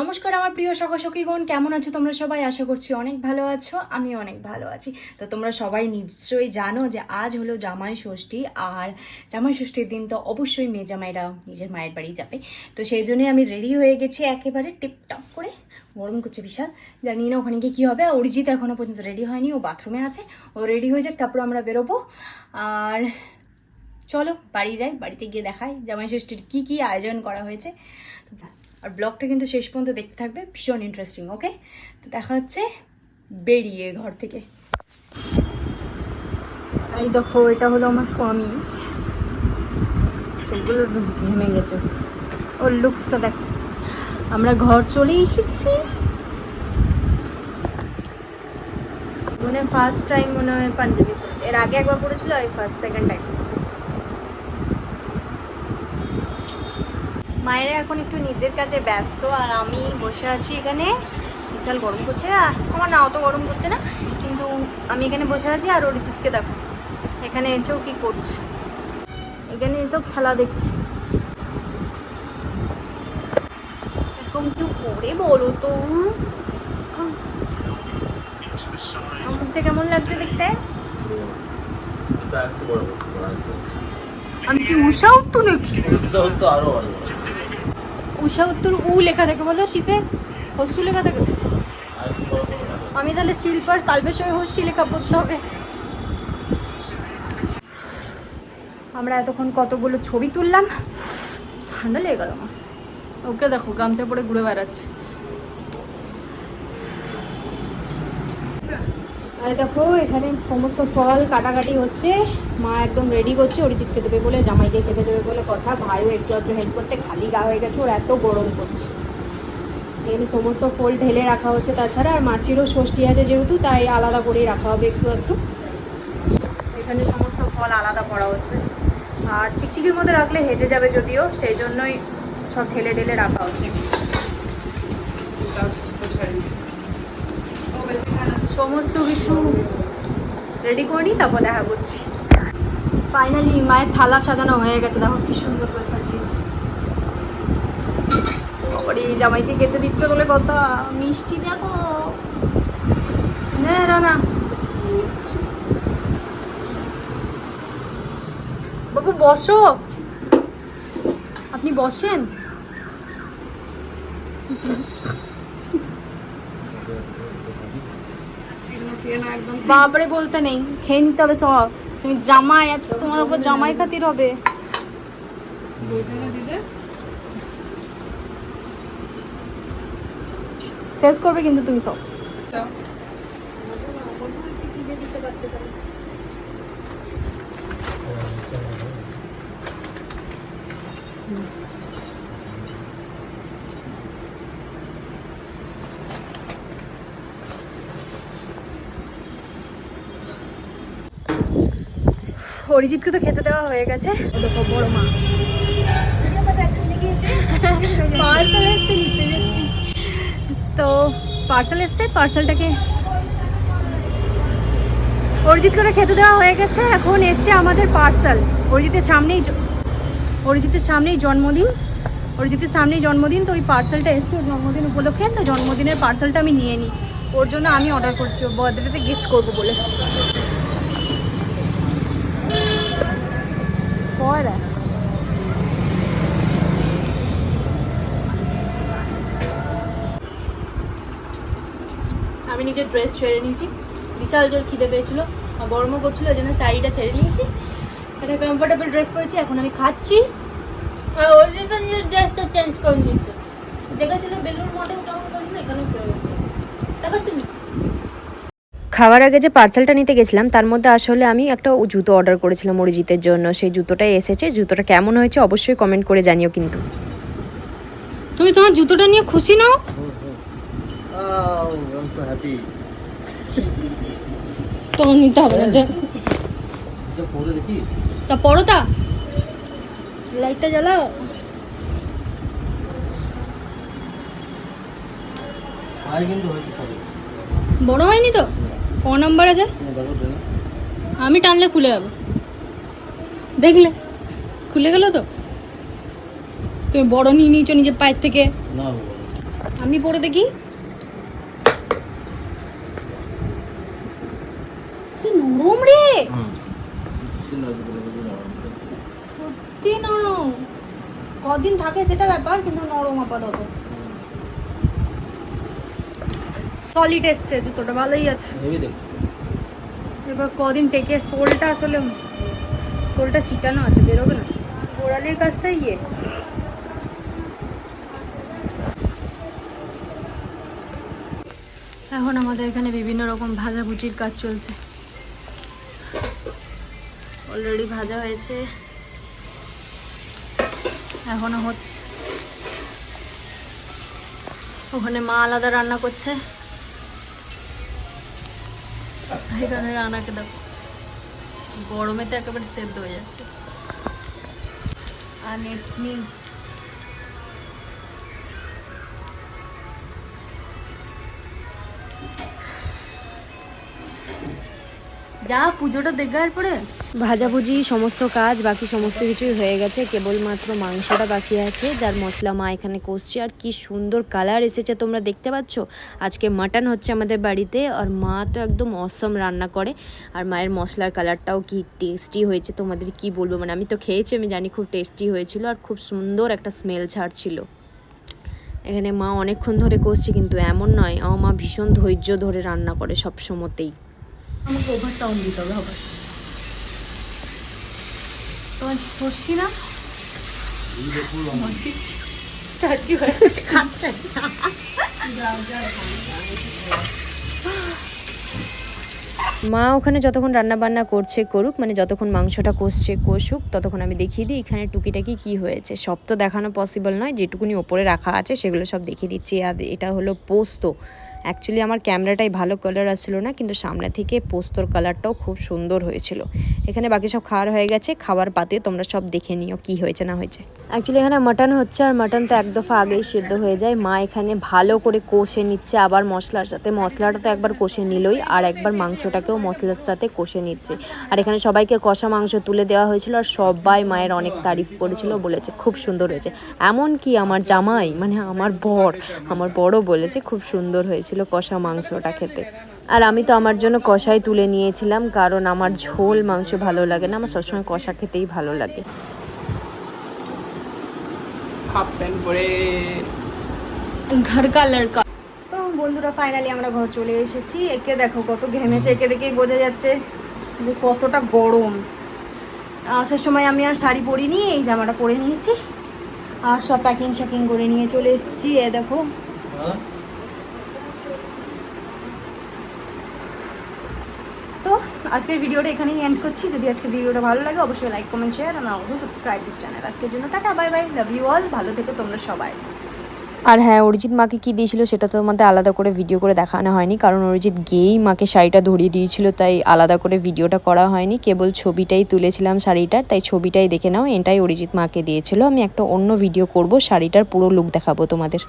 নমস্কার, আমার প্রিয় সখীগণ কেমন আছো তোমরা সবাই? আশা করছি অনেক ভালো আছো আমি অনেক ভালো আছি। তো তোমরা সবাই নিশ্চয়ই জানো যে আজ হলো জামাই ষষ্ঠী, আর জামাই ষষ্ঠীর দিন তো অবশ্যই মেয়ে জামাইরা নিজের মায়ের বাড়ি যাবে। তো সেই জন্যই আমি রেডি হয়ে গেছি একেবারে টিপটপ করে। গরম করছে বিশাল। জানি না ওখানে গিয়ে কী হবে। আর অরিজিৎ এখনও পর্যন্ত রেডি হয়নি, ও বাথরুমে আছে। ও রেডি হয়ে যাক, তারপর আমরা বেরোবো। আর চলো, বাড়ি যাই, বাড়িতে গিয়ে দেখাই জামাই ষষ্ঠীর কী কী আয়োজন করা হয়েছে। আর ব্লগটা কিন্তু শেষ পর্যন্ত দেখতে থাকবে, ভীষণ ইন্টারেস্টিং ওকে তো দেখা হচ্ছে বেরিয়ে ঘর থেকে। এই দেখো, এটা হলো আমার স্বামী। ঘেমে গেছে। ওর লুকসটা দেখো। আমরা ঘর চলে এসেছি। মনে ফার্স্ট টাইম মনে হয় পাঞ্জাবি এর আগে একবার পড়েছিল এই ফার্স্ট সেকেন্ড টাইম মায়েরা এখন একটু নিজের কাছে ব্যস্ত আর আমি বসে আছি এখানে। বিশাল গরম করছে আমার না অত গরম করছে না কিন্তু আমি এখানে বসে আছি আর অরিজিৎকে দেখো এখানে এসেও কি করছে। এখানে এসেও খেলা দেখছি। এরকম কি করে বলো তো? আমারটা কেমন লাগছে দেখতে? আমি কি উষা উত্তু নাকি? আরও ভালো উষা উত্তর উ লেখা থাকে, বলো, টিপে? হসু লেখা থাকে? আমি তাহলে শিল্পার তালপের সঙ্গে হসি লেখা পড়তে হবে। আমরা এতক্ষণ কতগুলো ছবি তুললাম। ঠান্ডা লেগে গেল আমার। ওকে দেখো, গামছা পরে ঘুরে বেড়াচ্ছে। আর দেখো, এখানে সমস্ত ফল কাটাকাটি হচ্ছে। মা একদম রেডি করছে অরিজিৎকে দেবে বলে, জামাইকে খেতে দেবে বলে কথা। ভাইও একটু একটু হেল্প করছে, খালি গা হয়ে গেছে, ওর এত গরম করছে। এখানে সমস্ত ফল ঢেলে রাখা হচ্ছে তাছাড়া, আর মাসিরও ষষ্ঠী আছে যেহেতু, তাই আলাদা করেই রাখা হবে একটু একটু এখানে সমস্ত ফল আলাদা করা হচ্ছে। আর চিকচিকির মধ্যে রাখলে হেজে যাবে যদিও, সেই জন্যই সব ঢেলে ঢেলে রাখা হচ্ছে। সমস্ত কিছু রেডি করে তারপর দেখা করছি। ফাইনালি মায়ের থালা সাজানো হয়ে গেছে, দেখো কি সুন্দর করে সাজিয়েছি। এই জামাইকে খেতে দিচ্ছে বলে কথা, মিষ্টি দেখো। না, রানা। বাবু, বসো। আপনি বসেন। বাপরে বলতে নেই। খেয়ে নিতে হবে সব। তুমি জামাই আজকে তোমার উপর জামাই খাতির হবে। শেষ করবে কিন্তু তুমি সব। অরিজিৎকে তো খেতে দেওয়া হয়ে গেছে। তো পার্সেল এসছে, পার্সেলটাকে অরিজিৎকে তো খেতে দেওয়া হয়ে গেছে। এখন এসছে আমাদের পার্সেল। অরিজিতের সামনেই অরিজিতের সামনেই জন্মদিন। অরিজিতের সামনেই জন্মদিন, তো ওই পার্সেলটা এসছে ওর জন্মদিন উপলক্ষে। তো জন্মদিনের পার্সেলটা আমি নিয়ে নিই। ওর জন্য আমি অর্ডার করছি বার্থডেতে গিফট করব বলে। পরে আমি নিজের ড্রেস ছেড়ে নিয়েছি। বিশাল জোর খিদে পেয়েছিল গরমও করছিল, ওই জন্য শাড়িটা ছেড়ে নিয়েছি। একটা কমফোর্টেবল ড্রেস পরেছি, এখন আমি খাচ্ছি। আর ওর জন্য নিজের ড্রেসটা চেঞ্জ করে নিয়েছে। দেখেছিল বেলুর মডেল কেমন করছিল এখানে দেখো তুমি? খাওয়ার আগে যে পার্সেলটা নিতে গেছিলাম তার মধ্যে আসলে আমি একটা জুতো অর্ডার করেছিলাম অরিজিতের জন্য। সেই জুতোটাই এসেছে। জুতোটা কেমন হয়েছে অবশ্যই কমেন্ট করে জানিও কিন্তু। তুমি তোমার জুতোটা নিয়ে খুশি নাও? Oh. তোমার নিতে হবে না তা পড়ো তা। লাইটটা জ্বালাও। আর কিন্তু হয়েছে সব বড় হয়নি তো? ক নাম্বার আছে? আমি টানলে খুলে যাবে। দেখলে? খুলে গেল তো? তুমি বড় নিয়ে নিয়েছো নিজের পায়ের থেকে? আমি পরে দেখি। কি নরম রে! সত্যি নরম। কদিন থাকে সেটা ব্যাপার কিন্তু নরম আপাতত। সলিড এসছে জুতোটা ভালোই আছে। এবার কদিন টেকে সোলটা আসলে সোলটা ছিটানো আছে বেরোবে না। গোড়ালির কাজটা ইয়ে। এখন আমাদের এখানে বিভিন্ন রকম ভাজাভুজির কাজ চলছে। অলরেডি ভাজা হয়েছে। এখনও হচ্ছে। ওখানে মা আলাদা রান্না করছে। এখানে রান্নাকে দেখো গরমে তো একেবারে সেদ্ধ হয়ে যাচ্ছে। আর নেক্সট যা, পুজোটা এরপরে? ভাজাভুজি, সমস্ত কাজ, বাকি সমস্ত কিছুই হয়ে গেছে। কেবলমাত্র মাংসটা বাকি আছে, যার মশলা মা এখানে কষছে। আর কি সুন্দর কালার এসেছে, তোমরা দেখতে পাচ্ছ? আজকে মাটন হচ্ছে আমাদের বাড়িতে, আর মা তো একদম অসম রান্না করে। আর মায়ের মশলার কালারটাও কি টেস্টি হয়েছে, তোমাদের কি বলব? মানে আমি তো খেয়েছি, আমি জানি খুব টেস্টি হয়েছিল, আর খুব সুন্দর একটা স্মেল ছাড়ছিল। এখানে মা অনেকক্ষণ ধরে কষছে, কিন্তু এমন নয়। আমার মা ভীষণ ধৈর্য ধরে রান্না করে সব সময়তেই আমাকে ওভার সাউন্ড দিতে হবে আবার তোমার সর্ষি না? স্ট্যাচু মা ওখানে যতক্ষণ রান্না বান্না করছে করুক মানে যতক্ষণ মাংসটা কষছে কষুক ততক্ষণ আমি দেখিয়ে দিই এখানে টুকিটাকি কি হয়েছে। সব তো দেখানো পসিবল নয় যেটুকুনি ওপরে রাখা আছে সেগুলো সব দেখিয়ে দিচ্ছি। আর এটা হলো পোস্ত। অ্যাকচুয়ালি আমার ক্যামেরাটাই ভালো কালার আসছিল না, কিন্তু সামনে থেকে পোস্তর কালারটাও খুব সুন্দর হয়েছিল। এখানে বাকি সব খাওয়ার হয়ে গেছে খাবার পাতে তোমরা সব দেখে নিও কি হয়েছে, না হয়েছে। অ্যাকচুয়ালি এখানে মাটন হচ্ছে, আর মাটন তো এক দফা আগেই সেদ্ধ হয়ে যায়। মা এখানে ভালো করে কষে নিচ্ছে, আবার মশলার সাথে। মশলাটা তো একবার কষে নিলই, আর একবার মাংসটাকেও মশলার সাথে কষে নিচ্ছে। আর এখানে সবাইকে কষা মাংস তুলে দেওয়া হয়েছিল, আর সবাই মায়ের অনেক তারিফ করেছিল, বলেছে খুব সুন্দর হয়েছে। এমন কি আমার জামাই মানে আমার বর, আমার বড় বলেছে খুব সুন্দর হয়েছিল কষা মাংসটা খেতে। আর আমি তো আমার জন্য কষাই তুলে নিয়েছিলাম কারণ আমার ঝোল মাংস ভালো লাগে না আমার সবসময় কষা খেতেই ভালো লাগে। হাফ প্যান্ট পরে ঘর কা লড়কা। তো বন্ধুরা ফাইনালি আমরা ঘর চলে এসেছি। একে দেখো কত ঘেমেছে একে দেখেই বোঝা যাচ্ছে যে কতটা গরম। আসার সময় আমি আর শাড়ি পরিনি এই জামাটা পরে নিয়েছি। আর সব প্যাকিং শ্যাকিং করে নিয়ে চলে এসেছি এ দেখো হ্যাঁ তো আজকের ভিডিওটা এখানেই এন্ড করছি। যদি আজকে ভিডিওটা ভালো লাগে, অবশ্যই লাইক কমেন্ট শেয়ার আর অবশ্যই সাবস্ক্রাইব দিস চ্যানেল আজকের জন্য tata bye bye love you all ভালো থেকো তোমরা সবাই। আর হ্যাঁ অরিজিৎ মাকে কি দিয়েছিল সেটা তো আমাদের আলাদা করে ভিডিও করে দেখানো হয়নি, কারণ অরিজিৎ গেয়েই মাকে শাড়িটা ধরিয়ে দিয়েছিল, তাই আলাদা করে ভিডিওটা করা হয়নি। কেবল ছবিটাই তুলেছিলাম শাড়িটার তাই ছবিটাই দেখে নাও, এটাই অরিজিৎ মাকে দিয়েছিল। আমি একটা অন্য ভিডিও করব, শাড়িটার পুরো লুক দেখাবো তোমাদের।